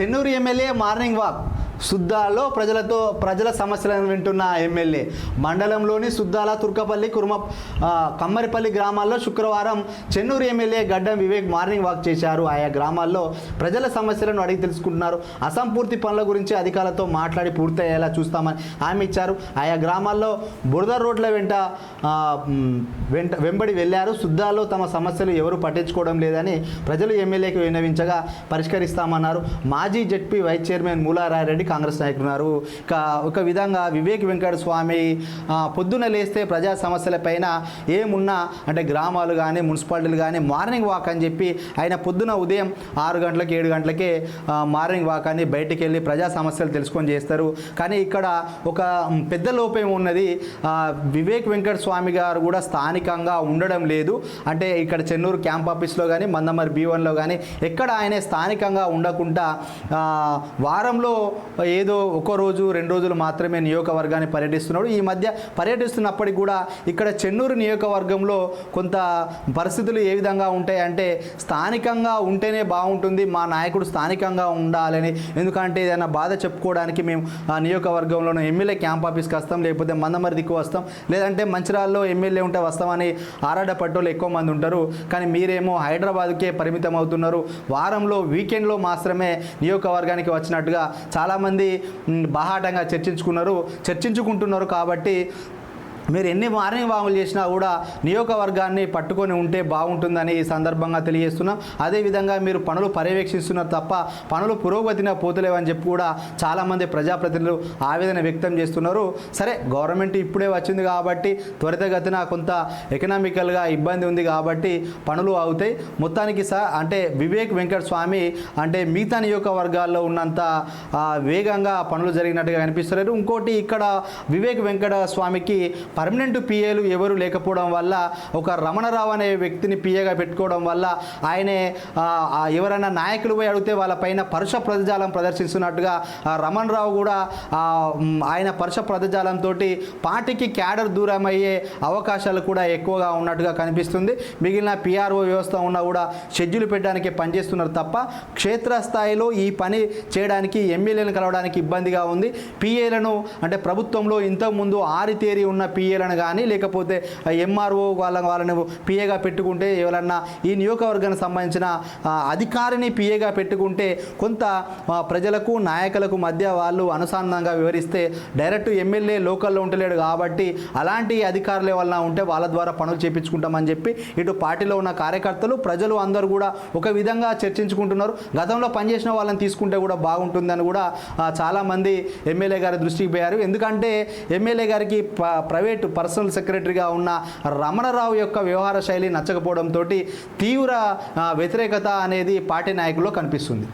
Chennur MLA morning walk సుద్దాలో ప్రజలతో ప్రజల సమస్యలను వింటున్న ఎమ్మెల్యే. మండలంలోని సుద్దాల తుర్కపల్లి కుర్మ కమ్మరిపల్లి గ్రామాల్లో శుక్రవారం చెన్నూరు ఎమ్మెల్యే గడ్డం వివేక్ మార్నింగ్ వాక్ చేశారు. ఆయా గ్రామాల్లో ప్రజల సమస్యలను అడిగి తెలుసుకుంటున్నారు. అసంపూర్తి పనుల గురించి అధికారులతో మాట్లాడి పూర్తయ్యేలా చూస్తామని హామీ ఇచ్చారు. ఆయా గ్రామాల్లో బురద రోడ్ల వెంట వెంట వెంబడి వెళ్ళారు. సుద్దాలో తమ సమస్యలు ఎవరు పట్టించుకోవడం లేదని ప్రజలు ఎమ్మెల్యేకి విన్నవించగా పరిష్కరిస్తామన్నారు. మాజీ ZP vice chairman Mularaya Reddy Congress నాయకులు ఉన్నారు. ఇక ఒక విధంగా వివేక్ వెంకట స్వామి పొద్దున లేస్తే ప్రజా సమస్యలపైన ఏమున్నా అంటే గ్రామాలు కానీ మున్సిపాలిటీలు కానీ మార్నింగ్ వాక్ అని చెప్పి ఆయన పొద్దున ఉదయం ఆరు గంటలకి ఏడు గంటలకే మార్నింగ్ వాక్ అని బయటికి వెళ్ళి ప్రజా సమస్యలు తెలుసుకొని చేస్తారు. కానీ ఇక్కడ ఒక పెద్ద లోపం ఉన్నది వివేక్ వెంకట స్వామి గారు కూడా స్థానికంగా ఉండడం లేదు. అంటే ఇక్కడ చెన్నూరు క్యాంప్ ఆఫీస్లో కానీ మందమరి బీ వన్లో కానీ ఎక్కడ ఆయన స్థానికంగా ఉండకుండా వారంలో ఏదో ఒక రోజు రెండు రోజులు మాత్రమే నియోజకవర్గాన్ని పర్యటిస్తున్నాడు. ఈ మధ్య పర్యటిస్తున్నప్పటికీ కూడా ఇక్కడ చెన్నూరు నియోజకవర్గంలో కొంత పరిస్థితులు ఏ విధంగా ఉంటాయి అంటే స్థానికంగా ఉంటేనే బాగుంటుంది మా నాయకుడు స్థానికంగా ఉండాలని. ఎందుకంటే ఏదైనా బాధ చెప్పుకోవడానికి మేము ఆ నియోజకవర్గంలోనే ఎమ్మెల్యే క్యాంప్ ఆఫీస్కి వస్తాం లేకపోతే మందమరి దిక్కు వస్తాం. లేదంటే మంచిరాల్లో ఎమ్మెల్యే ఉంటే వస్తామని ఆరాడ పట్టోళ్ళు ఎక్కువ మంది ఉంటారు. కానీ మీరేమో హైదరాబాద్కే పరిమితం అవుతున్నారు వారంలో వీకెండ్లో మాత్రమే నియోజకవర్గానికి వచ్చినట్టుగా చాలామంది చాలామంది బాహాటంగా చర్చించుకున్నారు. చర్చించుకుంటున్నారు కాబట్టి మీరు ఎన్ని మార్నింగ్ వాములు చేసినా కూడా నియోజకవర్గాన్ని పట్టుకొని ఉంటే బాగుంటుందని ఈ సందర్భంగా తెలియజేస్తున్నాం. అదేవిధంగా మీరు పనులు పర్యవేక్షిస్తున్నారు తప్ప పనులు పురోగతిన పోతలేవని చెప్పి కూడా చాలామంది ప్రజాప్రతినిధులు ఆవేదన వ్యక్తం చేస్తున్నారు. సరే గవర్నమెంట్ ఇప్పుడే వచ్చింది కాబట్టి త్వరితగతిన కొంత ఎకనామికల్గా ఇబ్బంది ఉంది కాబట్టి పనులు అవుతాయి. మొత్తానికి సార్ అంటే వివేక్ వెంకట స్వామి అంటే మిగతా నియోజకవర్గాల్లో ఉన్నంత వేగంగా పనులు జరిగినట్టుగా కనిపిస్తున్నారు ఇంకోటి ఇక్కడ వివేక్ వెంకట స్వామికి పర్మనెంట్ పిఏలు ఎవరు లేకపోవడం వల్ల ఒక రమణరావు అనే వ్యక్తిని పిఏగా పెట్టుకోవడం వల్ల ఆయనే ఎవరైనా నాయకులు పోయి అడిగితే వాళ్ళపైన పరుష ప్రజాలం ప్రదర్శిస్తున్నట్టుగా రమణరావు కూడా ఆయన పరుష ప్రజాలంతో పార్టీకి క్యాడర్ దూరం అయ్యే అవకాశాలు కూడా ఎక్కువగా ఉన్నట్టుగా కనిపిస్తుంది. మిగిలిన పిఆర్ఓ వ్యవస్థ ఉన్నా కూడా షెడ్యూల్ పెట్టడానికి పనిచేస్తున్నారు తప్ప క్షేత్రస్థాయిలో ఈ పని చేయడానికి ఎమ్మెల్యేలను కలవడానికి ఇబ్బందిగా ఉంది. పిఏలను అంటే ప్రభుత్వంలో ఇంతకుముందు ఆరితేరి ఉన్న పిఏలను కానీ లేకపోతే ఎంఆర్ఓ వాళ్ళ వాళ్ళని పిఏగా పెట్టుకుంటే ఎవరన్నా ఈ నియోజకవర్గానికి సంబంధించిన అధికారిని పిఏగా పెట్టుకుంటే కొంత ప్రజలకు నాయకులకు మధ్య వాళ్ళు అనుసంధానంగా వివరిస్తే డైరెక్ట్ ఎమ్మెల్యే లోకల్లో ఉంటలేడు కాబట్టి అలాంటి అధికారుల వలన ఉంటే వాళ్ళ ద్వారా పనులు చేపించుకుంటామని చెప్పి ఇటు పార్టీలో ఉన్న కార్యకర్తలు ప్రజలు అందరూ కూడా ఒక విధంగా చర్చించుకుంటున్నారు. గతంలో పనిచేసిన వాళ్ళని తీసుకుంటే కూడా బాగుంటుందని కూడా చాలామంది ఎమ్మెల్యే గారి దృష్టికి పోయారు. ఎందుకంటే ఎమ్మెల్యే గారికి ప్రైవేట్ ప్రైవేట్ పర్సనల్ సెక్రటరీగా ఉన్న రమణరావు యొక్క వ్యవహార శైలి నచ్చకపోవడంతో తీవ్ర వ్యతిరేకత అనేది పార్టీ నాయకుల్లో కనిపిస్తుంది.